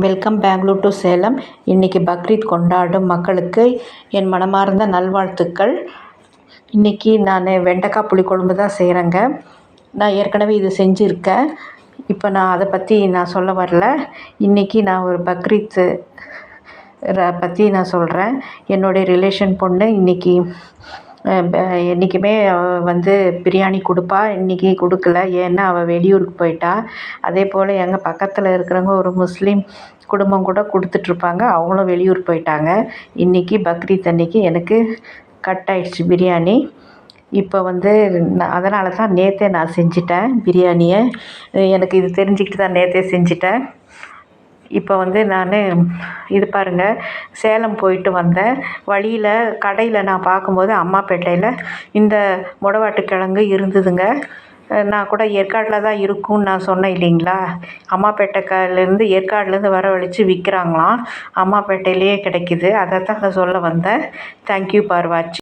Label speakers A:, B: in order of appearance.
A: Welcome Bangalore to Salem இன்றைக்கி பக்ரீத் கொண்டாடும் மக்களுக்கு என் மனமார்ந்த நல்வாழ்த்துக்கள். இன்றைக்கி நான் வெண்டைக்காய் புளிக்குழம்பு தான் செய்கிறேங்க நான் ஏற்கனவே இது செஞ்சுருக்கேன். இப்போ நான் அதை பற்றி நான் சொல்ல வரல. இன்றைக்கி நான் ஒரு பக்ரீத்து ர பற்றி நான் சொல்கிறேன் என்னுடைய ரிலேஷன் பொண்ணு இன்றைக்கி என்றைக்குமே அவள் வந்து பிரியாணி கொடுப்பா. இன்றைக்கி கொடுக்கல. ஏன்னா அவள் வெளியூருக்கு போயிட்டா. அதே போல் எங்கள் பக்கத்தில் இருக்கிறவங்க ஒரு முஸ்லீம் குடும்பம் கூட கொடுத்துட்ருப்பாங்க. அவங்களும் வெளியூர் போயிட்டாங்க. இன்றைக்கி பக்ரீத் அன்றைக்கி எனக்கு கட் ஆயிடுச்சு பிரியாணி. இப்போ வந்து நான் அதனால தான் நேற்றே நான் செஞ்சுட்டேன் பிரியாணியை. எனக்கு இது தெரிஞ்சுக்கிட்டு தான் நேற்றே செஞ்சுட்டேன். இப்போ வந்து நான் இது பாருங்கள் சேலம் போயிட்டு வந்தேன். வழியில் கடையில் நான் பார்க்கும்போது அம்மாப்பேட்டையில் இந்த முடவாட்டு கிழங்கு இருந்ததுங்க. நான் கூட ஏற்காட்டில் தான் இருக்கும்னு நான் சொன்னேன் இல்லைங்களா? அம்மாப்பேட்டை கலேருந்து ஏற்காடுலேருந்து வரவழைச்சி விற்கிறாங்களாம் அம்மாப்பேட்டையிலேயே கிடைக்கிது. அதை தான் நான் சொல்ல வந்தேன். தேங்க்யூ ஃபார் வாட்சிங்